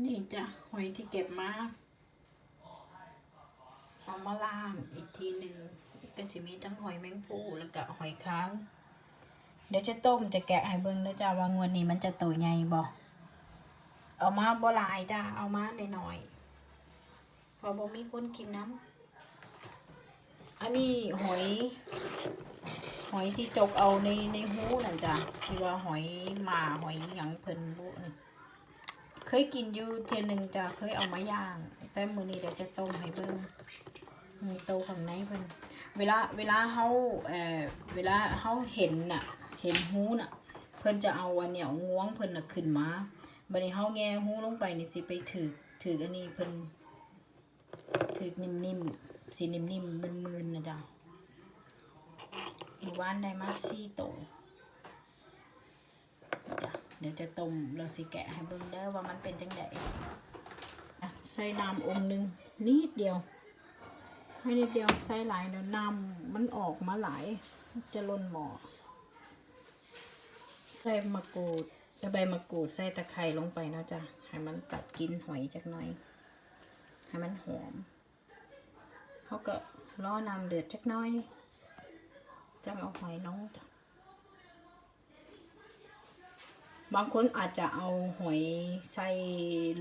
นี่จ้ะหอยที่เก็บมาเอามาล่างอีกทีหนึ่งก็จะมีทั้งหอยแมงภูแล้วก็หอยค้าง เดี๋ยวจะต้มจะแกะให้เบิ่งนะจ้ะว่างวดนี้มันจะโตใหญ่บ่เอามาบ่หลายจ้ะเอามาหน่อยๆพอบ่มีคนกินน้ำอันนี้หอย หอยที่จกเอาในในหูนั่นจ้ะที่ว่าหอยหมาหอยหยังเพิ่นบุนี่ เคยกินอยู่เทียหนึ่งจ้ะเคยเอามาย่าง แต่มือนี้เดี๋ยวจะต้มให้เบิ่งมีโตข้างในเพิ่นเวลาเวลาเฮาเอ่อเวลาเฮาเห็นน่ะ เห็นหูน่ะ เพิ่นจะเอาอันเนี้ยง้วงเพิ่นน่ะขึ้นมาบัดนี้เฮาแง่หูลงไปนี่สิไปถือถืออันนี้เพิ่นถือนิ่มๆสินิ่มๆมึนๆนะจ้ะอีกวันได้มาสี่โต เดี๋ยวจะต้มเราสิแกะให้เบิ่งเด้อว่ามันเป็นจังไดใส่น้ำองค์หนึ่งนิดเดียวให้นิดเดียวใส่หลายเดี๋ยวน้ำมันออกมาหลายจะล้นหม้อใส่มะกรูดจะใบมะกรูดใส่ตะไคร้ลงไปนะจ๊ะให้มันตัดกินหอยจักหน่อย ให้มันหอมเขาก็รอน้ำเดือดจักหน่อยจังเอาหอยลงจ้ะ บางคนอาจจะเอาหอยใส่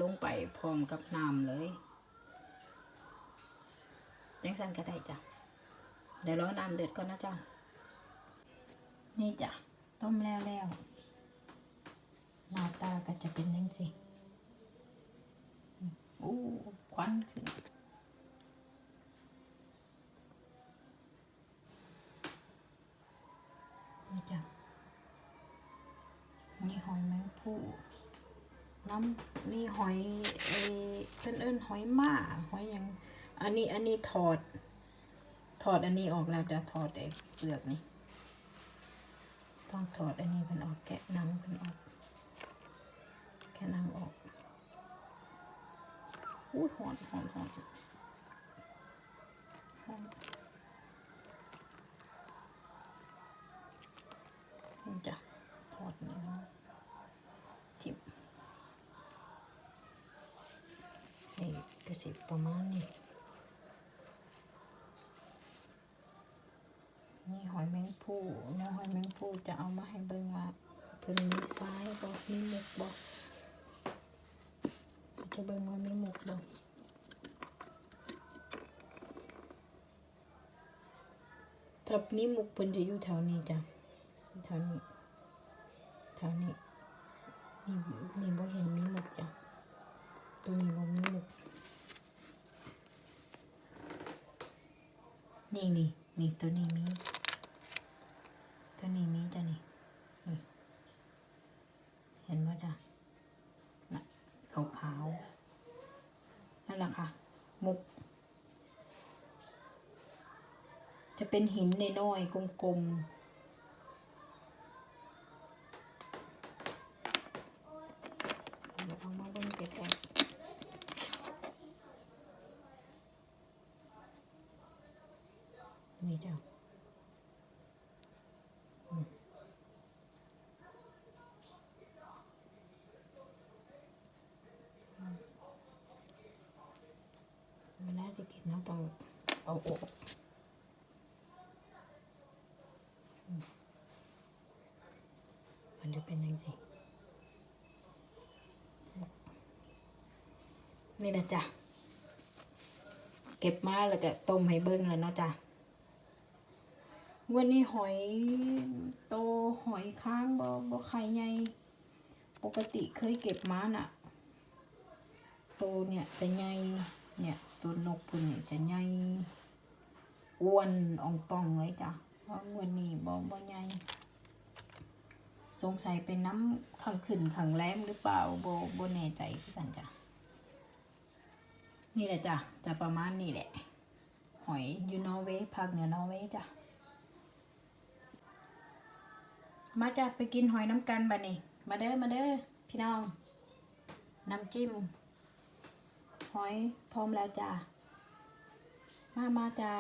ลงไปพร้อมกับน้ำเลยจังสันก็ได้จ้ะ เดี๋ยวรอน้ำเดือดก่อนนะจ้ะ นี่จ้ะ ต้มแล้วแล้วหน้าตาก็จะเป็นยังสิอู้ควันขึ้นจ้ะ นี่หอยแมงผู้ น้ำนี่หอยเออเพิ่นเอิ้นหอยมาหอยยังอันนี้อันนี้ถอด ถอดอันนี้ออกแล้วจะถอดไอ้เปลือกนี่ต้องถอดอันนี้เพิ่นออกแกะนังเพิ่นออกแกะนังออกอุ้ยหอนหอนหอนหอนนี่จ้ะถอดนี่เนาะทิมนี่กระสิบ ประมาณนี้ นี่หอยแมงผู้เนื้อหอยแมงผู้จะเอามาให้เบิ่งว่าเพิ่นมีซ้ายบ่มีหมกบ่จะเบิ่งว่ามีหมกบ่ถ้ามีหมกเพิ่นจะอยู่แถวนี้จ้ะแถวนี้แถวนี้นี่นี่บ่เห็นมีหมกจ้ะตัวนี้บ่มีหมก นี่นี่นี่ตัวนี้มีตัวนี้มีจ้ะนี่เห็นว่าจ้ะน่ะขาวๆนั่นแหละค่ะ มุก จะเป็นหินน้อยๆกลมๆเดี๋ยวเอามาเบิ่งใกล้ นี่จ้ะเวลาจะกินเราต้องเอาอกมมันจะเป็นยังไงนี่นะจ๊ะ เก็บมาแล้วก็ต้มให้เบิ้งแล้วเนาะจ๊ะ วันนี้หอยโตหอยค้างบ่บ่ไข่ใหญ่ปกติเคยเก็บมาน่ะ โตเนี่ยจะใหญ่เนี่ยตัวนกพุ่นเนี่ยจะใหญ่อ้วนอ่องป่องเลยจ้ะเพราะงวนนี้บ่บ่ใหญ่สงสัยเป็นน้ำขังขึ้นขังแรมหรือเปล่าบ่บ่แน่ใจกันจ้ะ นี่แหละจ้ะจะประมาณนี้แหละ หอยยูนอเวย์ภาคเหนือนอร์เวย์จ้ะ มาจะไปกินหอยน้ำกันบัดนี้มาเด้อมาเด้อพี่น้อง น้ำจิ้ม หอยพร้อมแล้วจ้ามามาจ้า